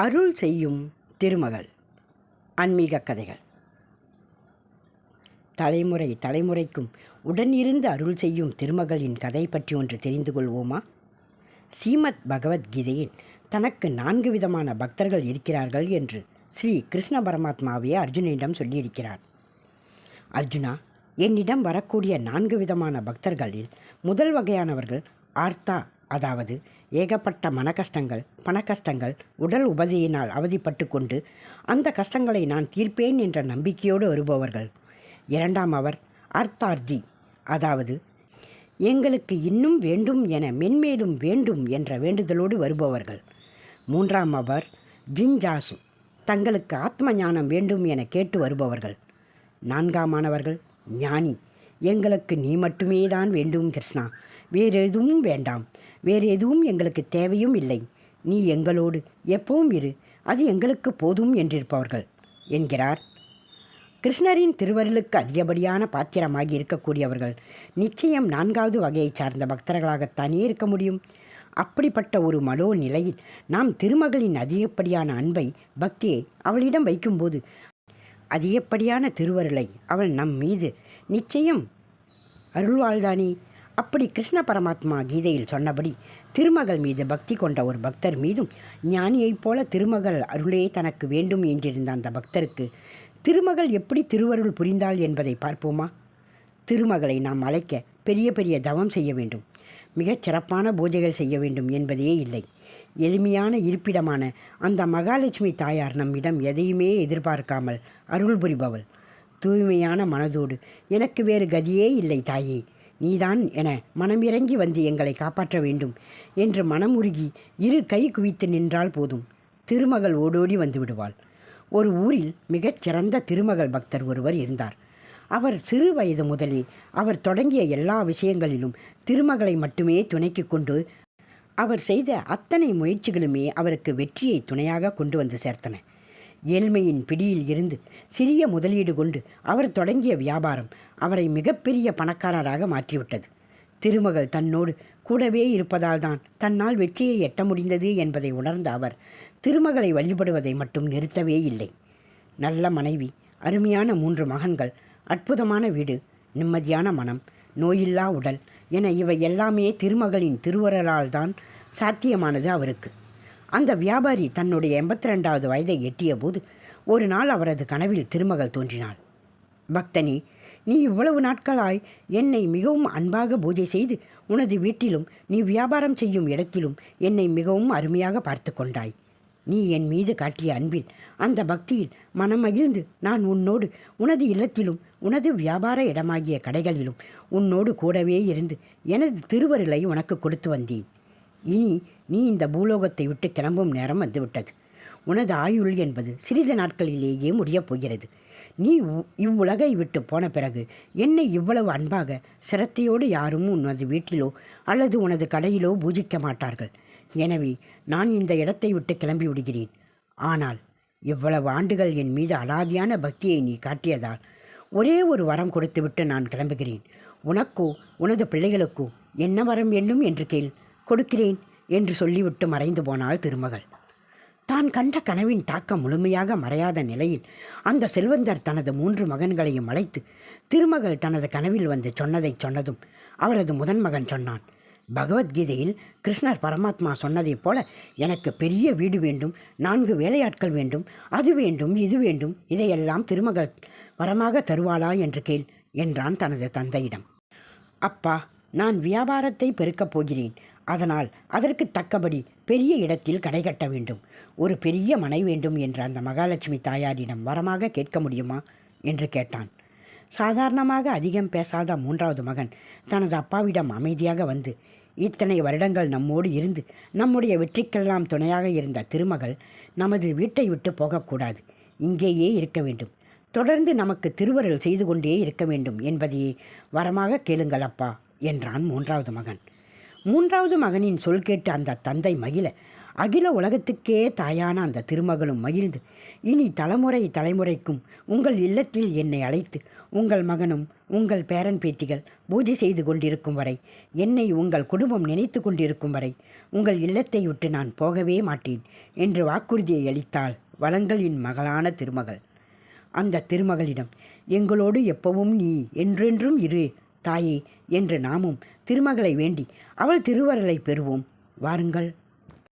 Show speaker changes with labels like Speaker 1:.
Speaker 1: அருள் செய்யும் திருமகள் ஆன்மீக கதைகள். தலைமுறை தலைமுறைக்கும் உடனிருந்து அருள் செய்யும் திருமகளின் கதை பற்றி ஒன்று தெரிந்து கொள்வோமா? ஸ்ரீமத் பகவத்கீதையில் தனக்கு நான்கு விதமான பக்தர்கள் இருக்கிறார்கள் என்று ஸ்ரீ கிருஷ்ண பரமாத்மாவே அர்ஜுனனிடம் சொல்லியிருக்கிறார். அர்ஜுனா என்னிடம் வரக்கூடிய நான்கு விதமான பக்தர்களில் முதல் வகையானவர்கள் ஆர்த்தா அதாவது ஏகப்பட்ட மன கஷ்டங்கள் பண கஷ்டங்கள் உடல் உபதியினால் அவதிப்பட்டு கொண்டு அந்த கஷ்டங்களை நான் தீர்ப்பேன் என்ற நம்பிக்கையோடு வருபவர்கள். இரண்டாம் அவர் அர்த்தார்த்தி அதாவது எங்களுக்கு இன்னும் வேண்டும் என மென்மேலும் வேண்டும் என்ற வேண்டுதலோடு வருபவர்கள். மூன்றாம் அவர் ஜின்ஜாசு தங்களுக்கு ஆத்ம ஞானம் வேண்டும் என கேட்டு வருபவர்கள். நான்காமானவர்கள் ஞானி. எங்களுக்கு நீ மட்டுமே தான் வேண்டும் கிருஷ்ணா. வேறு எதுவும் வேண்டாம். வேறு எதுவும் எங்களுக்கு தேவையும் இல்லை. நீ எங்களோடு எப்பவும் இரு. அது எங்களுக்கு போதும் என்றிருப்பவர்கள் என்கிறார். கிருஷ்ணரின் திருவருளுக்கு அதிகப்படியான பாத்திரமாகி இருக்கக்கூடியவர்கள் நிச்சயம் நான்காவது வகையைச் சார்ந்த பக்தர்களாகத்தானே இருக்க முடியும். அப்படிப்பட்ட ஒரு மனோ நிலையில் நாம் திருமகளின் அதிகப்படியான அன்பை பக்தியை அவளிடம் வைக்கும்போது அதிகப்படியான திருவருளை அவள் நம் மீது நிச்சயம் அருள்வாள்தானே அப்படி கிருஷ்ண பரமாத்மா கீதையில் சொன்னபடி திருமகள் மீது பக்தி கொண்ட ஒரு பக்தர் மீதும் ஞானியைப் போல திருமகள் அருளே தனக்கு வேண்டும் என்றிருந்த அந்த பக்தருக்கு திருமகள் எப்படி திருவருள் புரிந்தாள் என்பதை பார்ப்போமா? திருமகளை நாம் அழைக்க பெரிய பெரிய தவம் செய்ய வேண்டும். மிகச் சிறப்பான பூஜைகள் செய்ய வேண்டும் என்பதே இல்லை. எளிமையான இருப்பிடமான அந்த மகாலட்சுமி தாயார் நம்மிடம் எதையுமே எதிர்பார்க்காமல் அருள் புரிபவள். தூய்மையான மனதோடு எனக்கு வேறு கதியே இல்லை தாயே. நீதான் என மனமிறங்கி வந்து எங்களை காப்பாற்ற வேண்டும் என்று மனமுருகி இரு கை குவித்து நின்றால் போதும். திருமகள் ஓடோடி வந்து விடுவாள். ஒரு ஊரில் மிகச் சிறந்த திருமகள் பக்தர் ஒருவர் இருந்தார். அவர் சிறு வயது முதலே அவர் தொடங்கிய எல்லா விஷயங்களிலும் திருமகளை மட்டுமே துணைக்கு கொண்டு அவர் செய்த அத்தனை முயற்சிகளுமே அவருக்கு வெற்றியை துணையாக கொண்டு வந்து சேர்த்தன. ஏழ்மையின் பிடியில் இருந்து சிறிய முதலீடு கொண்டு அவர் தொடங்கிய வியாபாரம் அவரை மிகப்பெரிய பணக்காரராக மாற்றிவிட்டது. திருமகள் தன்னோடு கூடவே இருப்பதால் தான் தன்னால் வெற்றியை எட்ட முடிந்தது என்பதை உணர்ந்த அவர் திருமகளை வழிபடுவதை மட்டும் நிறுத்தவே இல்லை. நல்ல மனைவி அருமையான மூன்று மகன்கள் அற்புதமான வீடு நிம்மதியான மனம் நோயில்லா உடல் என இவை எல்லாமே திருமகளின் திருவரலால் தான் சாத்தியமானது அவருக்கு. அந்த வியாபாரி தன்னுடைய எண்பத்தி ரெண்டாவது வயதை எட்டிய போது ஒரு நாள் அவரது கனவில் திருமகள் தோன்றினாள். பக்தனே நீ இவ்வளவு நாட்களாய் என்னை மிகவும் அன்பாக பூஜை செய்து உனது வீட்டிலும் நீ வியாபாரம் செய்யும் இடத்திலும் என்னை மிகவும் அருமையாக பார்த்து கொண்டாய். நீ என் மீது காட்டிய அன்பில் அந்த பக்தியில் மனமகிழ்ந்து நான் உன்னோடு உனது இல்லத்திலும் உனது வியாபார இடமாகிய கடைகளிலும் உன்னோடு கூடவே இருந்து எனது திருவருளை உனக்கு கொடுத்து வந்தேன். இனி நீ இந்த பூலோகத்தை விட்டு கிளம்பும் நேரம் வந்துவிட்டது. உனது ஆயுள் என்பது சிறிது நாட்களிலேயே முடியப் போகிறது. நீ உ- இவ்வுலகை விட்டு போன பிறகு என்னை இவ்வளவு அன்பாக சிரத்தையோடு யாரும் உனது வீட்டிலோ அல்லது உனது கடையிலோ பூஜிக்க மாட்டார்கள். எனவே நான் இந்த இடத்தை விட்டு கிளம்பி விடுகிறேன். ஆனால் இவ்வளவு ஆண்டுகள் என் மீது அலாதியான பக்தியை நீ காட்டியதால் ஒரே ஒரு வரம் கொடுத்துவிட்டு நான் கிளம்புகிறேன். உனக்கோ உனது பிள்ளைகளுக்கோ என்ன வரம் வேண்டும் என்று கேள். கொடுக்கிறேன் என்று சொல்லிவிட்டு மறைந்து போனாள் திருமகள். தான் கண்ட கனவின் தாக்கம் முழுமையாக மறையாத நிலையில் அந்த செல்வந்தர் தனது மூன்று மகன்களையும் அழைத்து திருமகள் தனது கனவில் வந்து சொன்னதை சொன்னதும் அவரது முதன் மகன் சொன்னான் பகவத்கீதையில் கிருஷ்ணர் பரமாத்மா சொன்னதைப் போல எனக்கு பெரிய வீடு வேண்டும் நான்கு வேலையாட்கள் வேண்டும் அது வேண்டும் இது வேண்டும் இதையெல்லாம் திருமகள் வரமாக தருவாளா என்று கேள் என்றான் தனது தந்தையிடம். அப்பா நான் வியாபாரத்தை பெருக்கப் போகிறேன். அதனால் அதற்கு தக்கபடி பெரிய இடத்தில் கடை கட்ட வேண்டும். ஒரு பெரிய மனை வேண்டும் என்று அந்த மகாலட்சுமி தாயாரிடம் வரமாக கேட்க முடியுமா? என்று கேட்டான். சாதாரணமாக அதிகம் பேசாத மூன்றாவது மகன் தனது அப்பாவிடம் அமைதியாக வந்து இத்தனை வருடங்கள் நம்மோடு இருந்து நம்முடைய வெற்றிக்கெல்லாம் துணையாக இருந்த திருமகள் நமது வீட்டை விட்டு போகக்கூடாது. இங்கேயே இருக்க வேண்டும். தொடர்ந்து நமக்கு திருவருள் செய்து கொண்டே இருக்க வேண்டும் என்பதையே வரமாக கேளுங்கள் அப்பா. என்றான் மூன்றாவது மகன். மூன்றாவது மகனின் சொல் கேட்டு அந்த தந்தை மகிழ அகில உலகத்துக்கே தாயான அந்த திருமகளும் மகிழ்ந்து இனி தலைமுறை தலைமுறைக்கும் உங்கள் இல்லத்தில் என்னை அழைத்து உங்கள் மகனும் உங்கள் பேரன் பேத்திகள் பூஜை செய்து கொண்டிருக்கும் வரை என்னை உங்கள் குடும்பம் நினைத்து கொண்டிருக்கும் வரை உங்கள் இல்லத்தை விட்டு நான் போகவே மாட்டேன் என்று வாக்குறுதியை அளித்தாள் வளங்களின் மகளான திருமகள். அந்த திருமகளிடம் எங்களோடு எப்பவும் நீ என்றென்றும் இரு தாயே என்று நாமும் திருமகளை வேண்டி அவள் திருவருளை பெறுவோம். வாருங்கள்.